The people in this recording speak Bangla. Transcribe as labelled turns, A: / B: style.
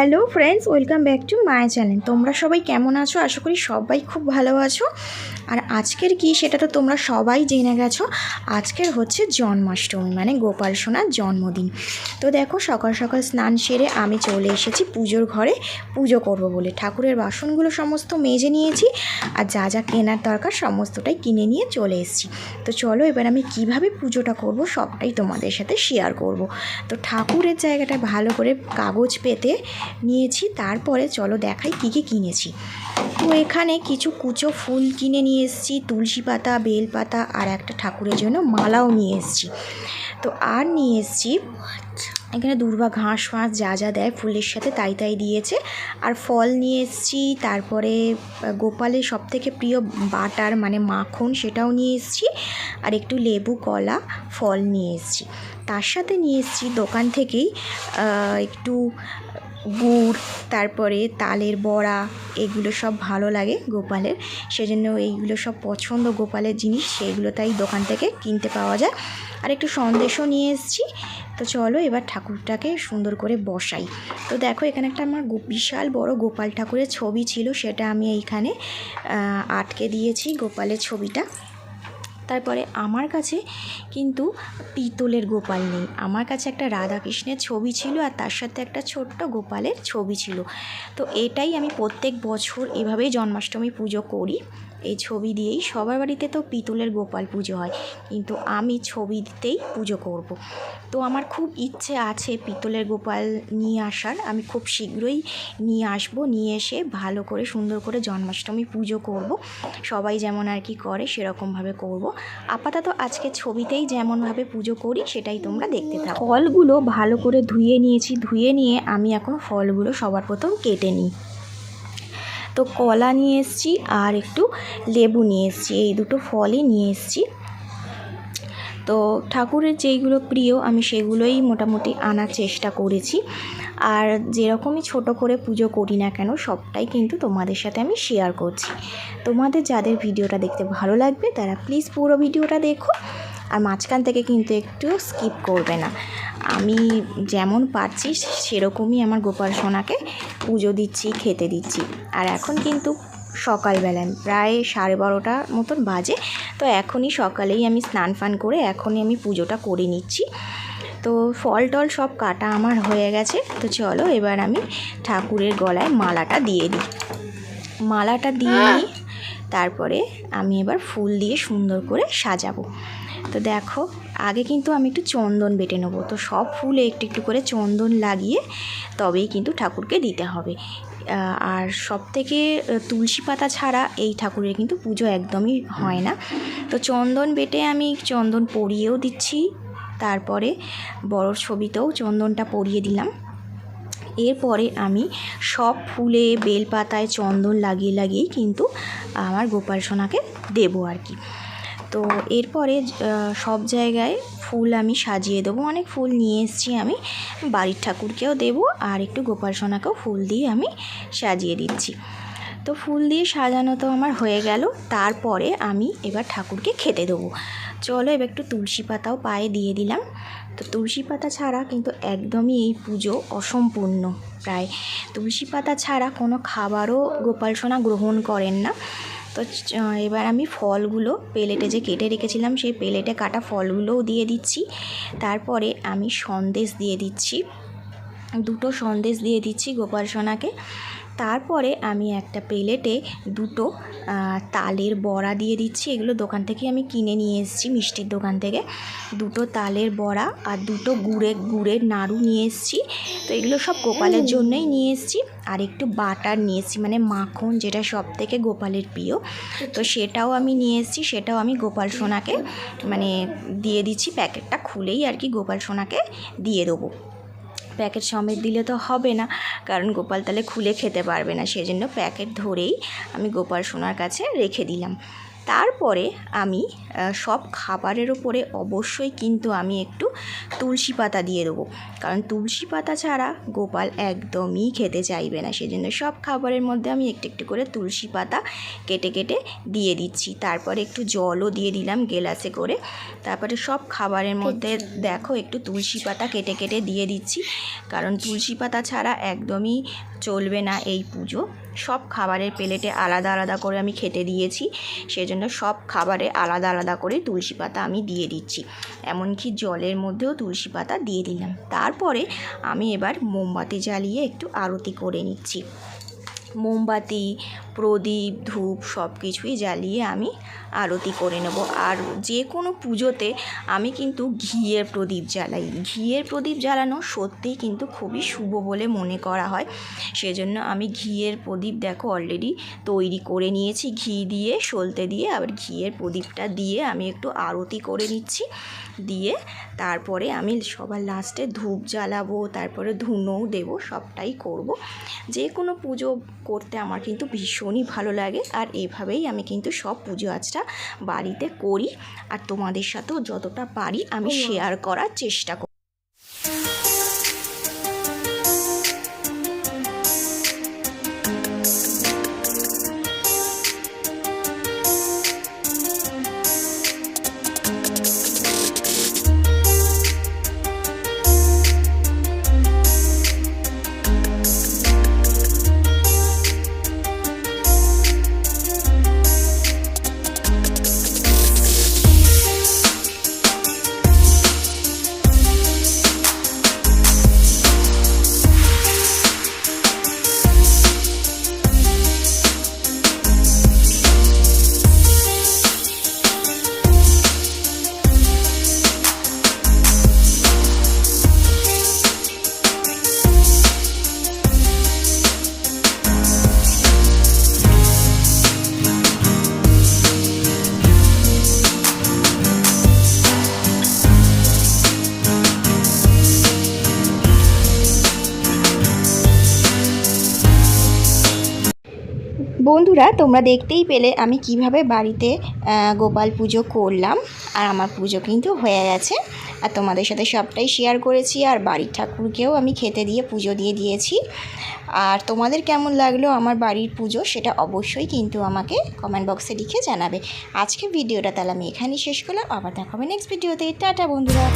A: Hello friends, welcome back to my channel. তোমরা সবাই কেমন আছো? আশা করি সবাই খুব ভালো আছো। আর আজকের কি সেটা তো তোমরা সবাই জেনে গেছো। আজকের হচ্ছে জন্মাষ্টমী মানে গোপাল সোনার জন্মদিন। তো দেখো, সকাল সকাল স্নান সেরে আমি চলে এসেছি পুজোর ঘরে। পুজো করব বলে। ঠাকুরের বাসনগুলো সমস্ত মেজে নিয়েছি। আর যা যা কেনার দরকার সমস্তটাই কিনে নিয়ে চলে এসেছি। তো চলো, এবার আমি কীভাবে পুজোটা করব সবটাই তোমাদের সাথে শেয়ার করব। তো ঠাকুরের জায়গাটা ভালো করে কাগজ পেতে নিয়েছি, তারপরে চলো দেখাই কী কী কিনেছি। তো এখানে কিছু কুচো ফুল কিনে নিয়ে এসেছি, তুলসী পাতা, বেল পাতা আর একটা ঠাকুরের জন্য মালাও নিয়ে এসেছি। তো আর নিয়ে এসেছি, এখানে দুর্বা ঘাস ফাঁস যা যা দেয় ফুলের সাথে তাই তাই দিয়েছে। আর ফল নিয়ে এসেছি, তারপরে গোপালের সবথেকে প্রিয় বাটার মানে মাখন সেটাও নিয়ে এসেছি। আর একটু লেবু, কলা, ফল নিয়ে এসেছি। তার সাথে নিয়ে এসেছি দোকান থেকেই একটু গুড়, তারপরে তালের বড়া, এগুলো সব ভালো লাগে গোপালের। সেজন্য এইগুলো সব পছন্দ গোপালের জিনিস সেগুলো তাই দোকান থেকে কিনতে পাওয়া যায়। আর একটু সন্দেশও নিয়ে এসেছি। তো চলো এবার ঠাকুরটাকে সুন্দর করে বসাই। তো দেখো এখানে একটা আমার বিশাল বড় গোপাল ঠাকুরের ছবি ছিল, সেটা আমি এইখানে আটকে দিয়েছি গোপালের ছবিটা। তারপরে আমার কাছে কিন্তু পিতলের গোপাল নেই। আমার কাছে একটা রাধাকৃষ্ণের ছবি ছিল আর তার সাথে একটা ছোট্ট গোপালের ছবি ছিল। তো এটাই আমি প্রত্যেক বছর এভাবেই জন্মাষ্টমী পুজো করি। এই ছবি দিয়েই সবার বাড়িতে তো পিতলের গোপাল পুজো হয়। কিন্তু আমি ছবি দিতেই পুজো করব। তো আমার খুব ইচ্ছে আছে পিতলের গোপাল নিয়ে আসার। আমি খুব শীঘ্রই নিয়ে আসব, নিয়ে এসে ভালো করে সুন্দর করে জন্মাষ্টমী পুজো করব। সবাই যেমন আর কি করে, সেরকমভাবে করব। আপাতত আজকে ছবিতেই যেমনভাবে পুজো করি, সেটাই তোমরা দেখতে থাকো। ফলগুলো ভালো করে ধুয়ে নিয়েছি, ধুয়ে নিয়ে আমি এখন ফলগুলো সবার প্রথম কেটে নিই। তো কলা নিয়ে এসেছি আর একটু লেবু নিয়ে এসেছি, এই দুটো ফলই নিয়ে এসেছি। তো ঠাকুরের যেইগুলো প্রিয়, আমি সেগুলোই মোটামুটি আনার চেষ্টা করেছি। আর যেরকমই ছোট করে পুজো করি না কেন, সবটাই কিন্তু তোমাদের সাথে আমি শেয়ার করছি। তোমাদের যাদের ভিডিওটা দেখতে ভালো লাগবে, তারা প্লিজ পুরো ভিডিওটা দেখো। আর মাঝখান থেকে কিন্তু একটু স্কিপ করবে না। আমি যেমন পারছি, সেরকমই আমার গোপাল সোনাকে পুজো দিচ্ছি, খেতে দিচ্ছি। আর এখন কিন্তু সকালবেলা, প্রায় সাড়ে বারোটার মতন বাজে। তো এখনই সকালেই আমি স্নান ফান করে, এখনই আমি পুজোটা করে নিচ্ছি। তো ফল টল সব কাটা আমার হয়ে গেছে। তো চলো এবার আমি ঠাকুরের গলায় মালাটা দিয়ে দিই। মালাটা দিয়ে নিই তারপরে আমি এবার ফুল দিয়ে সুন্দর করে সাজাবো। তো দেখো আগে কিন্তু আমি একটু চন্দন বেটে নেব। তো সব ফুলে একটু একটু করে চন্দন লাগিয়ে তবেই কিন্তু ঠাকুরকে দিতে হবে। আর সব থেকে তুলসী পাতা ছাড়া এই ঠাকুরের কিন্তু পুজো একদমই হয় না। তো চন্দন বেটে আমি চন্দন পরিয়েও দিচ্ছি। তারপরে বড় ছবিতেও চন্দনটা পরিয়ে দিলাম। এরপরে আমি সব ফুলে, বেলপাতায় চন্দন লাগিয়ে, লাগিয়েই কিন্তু আমার গোপাল সোনাকে দেবো আর কি। তো এরপরে সব জায়গায় ফুল আমি সাজিয়ে দেবো। অনেক ফুল নিয়ে এসেছি আমি। বাড়ির ঠাকুরকেও দেবো আর একটু গোপাল সোনাকেও ফুল দিয়ে আমি সাজিয়ে দিচ্ছি। তো ফুল দিয়ে সাজানো তো আমার হয়ে গেল। তারপরে আমি এবার ঠাকুরকে খেতে দেবো। চলো এবার একটু তুলসী পাতাও পায়ে দিয়ে দিলাম। তো তুলসী পাতা ছাড়া কিন্তু একদমই এই পুজো অসম্পূর্ণ প্রায়। তুলসী পাতা ছাড়া কোনো খাবারও গোপাল সোনা গ্রহণ করেন না। তো এবার আমি ফলগুলো প্লেটে যে কেটে রেখেছিলাম, সেই প্লেটে কাটা ফলগুলোও দিয়ে দিচ্ছি। তারপরে আমি সন্দেশ দিয়ে দিচ্ছি। দুটো সন্দেশ দিয়ে দিচ্ছি গোপাল সোনাকে। তারপরে আমি একটা প্লেটে দুটো তালের বড়া দিয়ে দিচ্ছি। এগুলো দোকান থেকে আমি কিনে নিয়ে এসেছি মিষ্টির দোকান থেকে। দুটো তালের বড়া আর দুটো গুড়ের গুড়ের নাড়ু নিয়ে এসেছি। তো এগুলো সব গোপালের জন্যই নিয়ে এসেছি। আর একটু বাটার নিয়ে এসেছি মানে মাখন যেটা সব থেকে গোপালের প্রিয়। তো সেটাও আমি নিয়ে এসেছি সেটাও আমি গোপাল সোনাকে মানে দিয়ে দিচ্ছি প্যাকেটটা খুলেই আর কি গোপাল সোনাকে দিয়ে দেবো। প্যাকেট সমেত দিলে তো হবে না। কারণ গোপাল তাহলে খুলে খেতে পারবে না। সেজন্য প্যাকেট ধরেই আমি গোপাল সোনার কাছে রেখে দিলাম। তারপরে আমি সব খাবারের ওপরে অবশ্যই কিন্তু আমি একটু তুলসী পাতা দিয়ে দেবো। কারণ তুলসী পাতা ছাড়া গোপাল একদমই খেতে চাইবে না। সেজন্য সব খাবারের মধ্যে আমি একটু একটু করে তুলসী পাতা কেটে কেটে দিয়ে দিচ্ছি। তারপরে একটু জলও দিয়ে দিলাম গেলাসে করে। তারপরে সব খাবারের মধ্যে দেখো একটু তুলসী পাতা কেটে কেটে দিয়ে দিচ্ছি। কারণ তুলসী পাতা ছাড়া একদমই চলবে না এই পুজো। সব খাবারের প্লেটে আলাদা আলাদা করে আমি খেতে দিয়েছি। সেজন্য সব খাবারে আলাদা আলাদা করে তুলসী পাতা আমি দিয়ে দিচ্ছি। এমনকি জলের মধ্যেও তুলসী পাতা দিয়ে দিলাম। তারপরে আমি এবার মোমবাতি জ্বালিয়ে একটু আরতি করে নিচ্ছি। মোমবাতি প্রদীপ, ধূপ সব কিছুই জ্বালিয়ে আমি আরতি করে নেব। আর যে কোনো পুজোতে আমি কিন্তু ঘিয়ের প্রদীপ জ্বালাই। ঘিয়ের প্রদীপ জ্বালানো সত্যিই কিন্তু খুবই শুভ বলে মনে করা হয়। সেজন্য আমি ঘিয়ের প্রদীপ দেখো অলরেডি তৈরি করে নিয়েছি। ঘি দিয়ে, সলতে দিয়ে, আবার ঘিয়ের প্রদীপটা দিয়ে আমি একটু আরতি করে নিচ্ছি। দিয়ে তারপরে আমি সবার লাস্টে ধূপ জ্বালাবো, তারপরে ধুনোও দেবো, সবটাই করব। যে কোনো পুজো করতে আমার কিন্তু ভীষণই ভালো লাগে। আর এইভাবেই আমি কিন্তু সব পুজো আজটা বাড়িতে করি। আর তোমাদের সাথেও যতটা পারি আমি শেয়ার করার চেষ্টা করি বন্ধুরা, তোমরা দেখতেই পেলে আমি কীভাবে বাড়িতে গোপাল পুজো করলাম। আর আমার পুজো কিন্তু হয়ে গেছে। আর তোমাদের সাথে সবটাই শেয়ার করেছি। আর বাড়ির ঠাকুরকেও আমি খেতে দিয়ে পুজো দিয়ে দিয়েছি। আর তোমাদের কেমন লাগল আমার বাড়ির পুজো, সেটা অবশ্যই কিন্তু আমাকে কমেন্ট বক্সে লিখে জানাবে। আজকে ভিডিওটা তাহলে আমি এখানেই শেষ করলাম। আবার দেখা হবে নেক্সট ভিডিওতে টাটা বন্ধুরা।